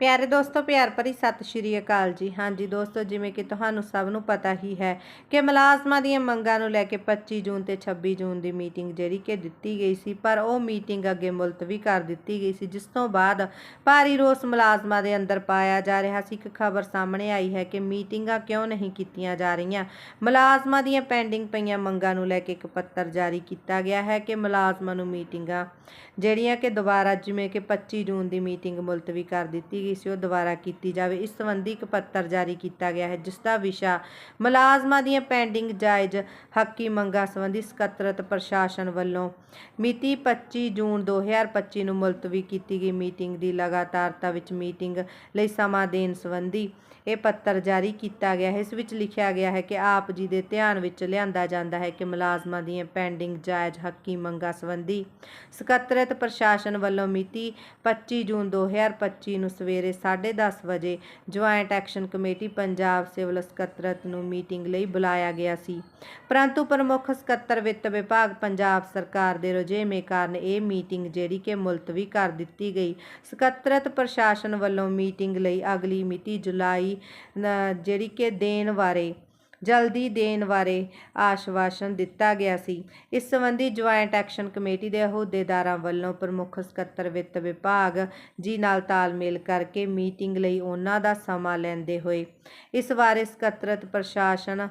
ਪਿਆਰੇ ਦੋਸਤੋ, ਪਿਆਰ ਭਰੀ ਸਤਿ ਸ਼੍ਰੀ ਅਕਾਲ ਜੀ। ਹਾਂਜੀ ਦੋਸਤੋ, ਜਿਵੇਂ ਕਿ ਤੁਹਾਨੂੰ ਸਭ ਨੂੰ ਪਤਾ ਹੀ ਹੈ ਕਿ ਮੁਲਾਜ਼ਮਾਂ ਦੀਆਂ ਮੰਗਾਂ ਨੂੰ ਲੈ ਕੇ 25 ਜੂਨ ਤੇ 26 ਜੂਨ ਦੀ ਮੀਟਿੰਗ ਜਿਹੜੀ ਕਿ ਦਿੱਤੀ ਗਈ ਸੀ, ਪਰ ਉਹ ਮੀਟਿੰਗ ਅੱਗੇ ਮੁਲਤਵੀ ਕਰ ਦਿੱਤੀ ਗਈ ਸੀ, ਜਿਸ ਤੋਂ ਬਾਅਦ ਭਾਰੀ ਰੋਸ ਮੁਲਾਜ਼ਮਾਂ ਦੇ ਅੰਦਰ ਪਾਇਆ ਜਾ ਰਿਹਾ ਸੀ। ਇੱਕ ਖਬਰ ਸਾਹਮਣੇ ਆਈ ਹੈ ਕਿ ਮੀਟਿੰਗਾਂ ਕਿਉਂ ਨਹੀਂ ਕੀਤੀਆਂ ਜਾ ਰਹੀਆਂ? ਮੁਲਾਜ਼ਮਾਂ ਦੀਆਂ ਪੈਂਡਿੰਗ ਪਈਆਂ ਮੰਗਾਂ ਨੂੰ ਲੈ ਕੇ ਇੱਕ ਪੱਤਰ ਜਾਰੀ ਕੀਤਾ ਗਿਆ ਹੈ ਕਿ ਮੁਲਾਜ਼ਮਾਂ ਨੂੰ ਮੀਟਿੰਗਾਂ ਜਿਹੜੀਆਂ ਕਿ ਦੁਬਾਰਾ ਜਿਵੇਂ ਕਿ 25 ਜੂਨ ਦੀ ਮੀਟਿੰਗ ਮੁਲਤਵੀ ਕਰ ਦਿੱਤੀ ਗਈ ਸੀ ਉਹ ਦੁਬਾਰਾ ਕੀਤੀ ਜਾਵੇ। ਇਸ ਸੰਬੰਧੀ ਇੱਕ ਪੱਤਰ ਜਾਰੀ ਕੀਤਾ ਗਿਆ ਹੈ ਜਿਸ ਦਾ ਵਿਸ਼ਾ ਮੁਲਾਜ਼ਮਾਂ ਦੀਆਂ ਪੈਂਡਿੰਗ ਜਾਇਜ਼ ਹੱਕੀ ਮੰਗਾਂ ਸੰਬੰਧੀ ਸਕੱਤਰਤ ਪ੍ਰਸ਼ਾਸਨ ਵੱਲੋਂ ਮਿਤੀ 25 ਜੂਨ 2025 ਨੂੰ ਮੁਲਤਵੀ ਕੀਤੀ ਗਈ ਮੀਟਿੰਗ ਦੀ ਲਗਾਤਾਰਤਾ ਵਿੱਚ ਮੀਟਿੰਗ ਲਈ ਸਮਾਂ ਦੇਣ ਸੰਬੰਧੀ ਇਹ ਪੱਤਰ ਜਾਰੀ ਕੀਤਾ ਗਿਆ ਹੈ। ਇਸ ਵਿੱਚ ਲਿਖਿਆ ਗਿਆ ਹੈ ਕਿ ਆਪ ਜੀ ਦੇ ਧਿਆਨ ਵਿੱਚ ਲਿਆਂਦਾ ਜਾਂਦਾ ਹੈ ਕਿ ਮੁਲਾਜ਼ਮਾਂ ਦੀਆਂ ਪੈਂਡਿੰਗ ਜਾਇਜ਼ ਹੱਕੀ ਮੰਗਾਂ ਸੰਬੰਧੀ ਸਕੱਤਰਤ ਪ੍ਰਸ਼ਾਸਨ ਵੱਲੋਂ ਮਿਤੀ 25 ਜੂਨ 2025 ਨੂੰ ਸਵੇਰੇ 10:30 ਵਜੇ joint action committee Punjab civil ਸਕੱਤਰਤ ਨੂੰ ਮੀਟਿੰਗ ਲਈ ਬੁਲਾਇਆ ਗਿਆ ਸੀ। ਪਰੰਤੂ ਪ੍ਰਮੁੱਖ ਸਕੱਤਰ ਵਿੱਤ ਵਿਭਾਗ ਪੰਜਾਬ ਸਰਕਾਰ ਦੇ ਰੁਝੇਵੇਂ ਕਾਰਨ ਇਹ ਮੀਟਿੰਗ ਜਿਹੜੀ ਕਿ ਮੁਲਤਵੀ ਕਰ ਦਿੱਤੀ ਗਈ। ਸਕੱਤਰਤ ਪ੍ਰਸ਼ਾਸਨ ਵੱਲੋਂ ਮੀਟਿੰਗ ਲਈ ਅਗਲੀ ਮਿਤੀ ਜੁਲਾਈ ਜਿਹੜੀ ਕਿ ਦੇਣ ਬਾਰੇ ਜਲਦੀ ਦੇਣ ਬਾਰੇ ਆਸ਼ਵਾਸਨ ਦਿੱਤਾ ਗਿਆ ਸੀ। ਇਸ ਸੰਬੰਧੀ ਜੁਆਇੰਟ ਐਕਸ਼ਨ ਕਮੇਟੀ ਦੇ ਅਹੁਦੇਦਾਰਾਂ ਵੱਲੋਂ ਪ੍ਰਮੁੱਖ ਸਕੱਤਰ ਵਿੱਤ ਵਿਭਾਗ ਜੀ ਨਾਲ ਤਾਲਮੇਲ ਕਰਕੇ ਮੀਟਿੰਗ ਲਈ ਉਹਨਾਂ ਦਾ ਸਮਾਂ ਲੈਂਦੇ ਹੋਏ ਇਸ ਬਾਰੇ ਸਕੱਤਰਤ ਪ੍ਰਸ਼ਾਸਨ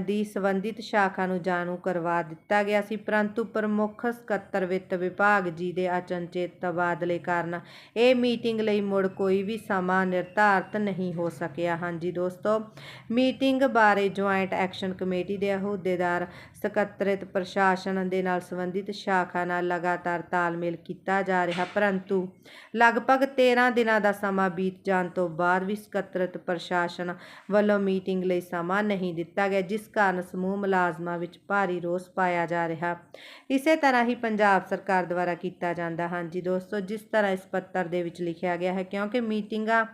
ਦੀ ਸੰਬੰਧਿਤ ਸ਼ਾਖਾ ਨੂੰ ਜਾਣੂ ਕਰਵਾ ਦਿੱਤਾ ਗਿਆ ਸੀ। ਪਰੰਤੂ ਪ੍ਰਮੁੱਖ ਸਕੱਤਰ ਵਿੱਤ ਵਿਭਾਗ ਜੀ ਦੇ ਅਚਨਚੇਤ ਤਬਾਦਲੇ ਕਾਰਨ ਇਹ ਮੀਟਿੰਗ ਲਈ ਮੁੜ ਕੋਈ ਵੀ ਸਮਾਂ ਨਿਰਧਾਰਤ ਨਹੀਂ ਹੋ ਸਕਿਆ। ਹਾਂਜੀ ਦੋਸਤੋ, ਮੀਟਿੰਗ ਬਾਰੇ ਜੁਆਇੰਟ ਐਕਸ਼ਨ ਕਮੇਟੀ ਦੇ ਅਹੁਦੇਦਾਰ, ਸਕੱਤਰਿਤ ਪ੍ਰਸ਼ਾਸਨ ਦੇ ਨਾਲ ਸੰਬੰਧਿਤ ਸ਼ਾਖਾ ਨਾਲ ਲਗਾਤਾਰ ਤਾਲਮੇਲ ਕੀਤਾ ਜਾ ਰਿਹਾ ਪਰੰਤੂ ਲਗਭਗ 13 ਦਿਨਾਂ ਦਾ ਸਮਾਂ ਬੀਤ ਜਾਣ ਤੋਂ ਬਾਅਦ ਵੀ ਸਕੱਤਰਿਤ ਪ੍ਰਸ਼ਾਸਨ ਵੱਲੋਂ ਮੀਟਿੰਗ ਲਈ ਸਮਾਂ ਨਹੀਂ ਦਿੱਤਾ ਗਿਆ, ਜਿਸ ਕਾਰਨ ਸਮੂਹ ਮੁਲਾਜ਼ਮਾਂ ਵਿੱਚ ਭਾਰੀ ਰੋਸ ਪਾਇਆ ਜਾ ਰਿਹਾ। ਇਸੇ ਤਰ੍ਹਾਂ ਹੀ ਪੰਜਾਬ ਸਰਕਾਰ ਦੁਆਰਾ ਕੀਤਾ ਜਾਂਦਾ ਹਾਂਜੀ ਦੋਸਤੋ, ਜਿਸ ਤਰ੍ਹਾਂ ਇਸ ਪੱਤਰ ਦੇ ਵਿੱਚ ਲਿਖਿਆ ਗਿਆ ਹੈ, ਕਿਉਂਕਿ ਮੀਟਿੰਗਾਂ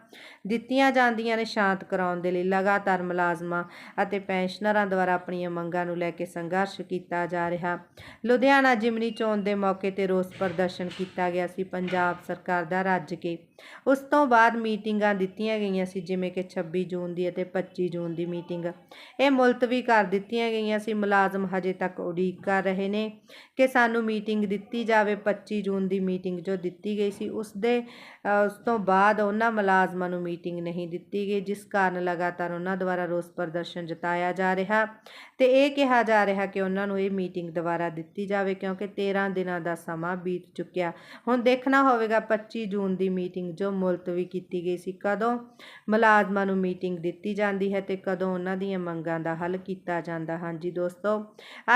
ਦਿੱਤੀਆਂ ਜਾਂਦੀਆਂ ਨੇ ਸ਼ਾਂਤ ਕਰਾਉਣ ਦੇ ਲਈ ਲਗਾਤਾਰ ਮੁਲਾਜ਼ਮਾਂ ਅਤੇ ਪੈਨਸ਼ਨਰਾਂ ਦੁਆਰਾ ਆਪਣੀਆਂ ਮੰਗਾਂ ਨੂੰ ਲੈ ਕੇ ਸੰਘਰਸ਼ ਕੀਤਾ ਜਾ ਰਿਹਾ। ਲੁਧਿਆਣਾ ਜਿਮਨੀ ਚੋਣ ਦੇ ਮੌਕੇ ਤੇ ਰੋਸ ਪ੍ਰਦਰਸ਼ਨ ਕੀਤਾ ਗਿਆ ਸੀ ਪੰਜਾਬ ਸਰਕਾਰ ਦਾ ਰੱਜ ਕੇ। ਉਸ ਤੋਂ ਬਾਅਦ ਮੀਟਿੰਗਾਂ ਦਿੱਤੀਆਂ ਗਈਆਂ ਸੀ, ਜਿਵੇਂ ਕਿ 26 ਜੂਨ ਦੀ ਅਤੇ 25 ਜੂਨ ਦੀ ਮੀਟਿੰਗ। ਇਹ ਮੁਲਤਵੀ ਕਰ ਦਿੱਤੀਆਂ ਗਈਆਂ ਸੀ। ਮੁਲਾਜ਼ਮ ਹਜੇ ਤੱਕ ਉਡੀਕ ਕਰ ਰਹੇ ਨੇ ਕਿ ਸਾਨੂੰ ਮੀਟਿੰਗ ਦਿੱਤੀ ਜਾਵੇ। 25 ਜੂਨ ਦੀ ਮੀਟਿੰਗ ਜੋ ਦਿੱਤੀ ਗਈ ਸੀ, ਉਸ ਦੇ ਉਸ ਤੋਂ ਬਾਅਦ ਉਹਨਾਂ ਮੁਲਾਜ਼ਮਾਂ ਨੂੰ ਮੀਟਿੰਗ ਨਹੀਂ ਦਿੱਤੀ ਗਈ, ਜਿਸ ਕਾਰਨ ਲਗਾਤਾਰ ਉਹਨਾਂ ਦੁਆਰਾ ਰੋਸ ਪ੍ਰਦਰਸ਼ਨ ਜਤਾ ਜਤਾਇਆ ਜਾ ਰਿਹਾ। ਤੇ ਇਹ ਕਿਹਾ ਜਾ ਰਿਹਾ ਕਿ ਉਹਨਾਂ ਨੂੰ ਇਹ ਮੀਟਿੰਗ ਦੁਬਾਰਾ ਦਿੱਤੀ ਜਾਵੇ ਕਿਉਂਕਿ 13 ਦਿਨਾਂ ਦਾ ਸਮਾਂ ਬੀਤ ਚੁੱਕਿਆ। ਹੁਣ ਦੇਖਣਾ ਹੋਵੇਗਾ 25 ਜੂਨ ਦੀ ਮੀਟਿੰਗ ਜੋ ਮੁਲਤਵੀ ਕੀਤੀ ਗਈ ਸੀ, ਕਦੋਂ ਮੁਲਾਜ਼ਮਾਂ ਨੂੰ ਮੀਟਿੰਗ ਦਿੱਤੀ ਜਾਂਦੀ ਹੈ ਤੇ ਕਦੋਂ ਉਹਨਾਂ ਦੀਆਂ ਮੰਗਾਂ ਦਾ ਹੱਲ ਕੀਤਾ ਜਾਂਦਾ। ਹਾਂਜੀ ਦੋਸਤੋ,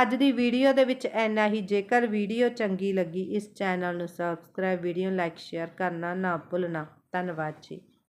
ਅੱਜ ਦੀ ਵੀਡੀਓ ਦੇ ਵਿੱਚ ਇੰਨਾ ਹੀ। ਜੇਕਰ ਵੀਡੀਓ ਚੰਗੀ ਲੱਗੀ, ਇਸ ਚੈਨਲ ਨੂੰ ਸਬਸਕ੍ਰਾਈਬ ਵੀਡੀਓ ਲਾਈਕ ਸ਼ੇਅਰ ਕਰਨਾ ਨਾ ਭੁੱਲਣਾ। ਧੰਨਵਾਦ ਜੀ।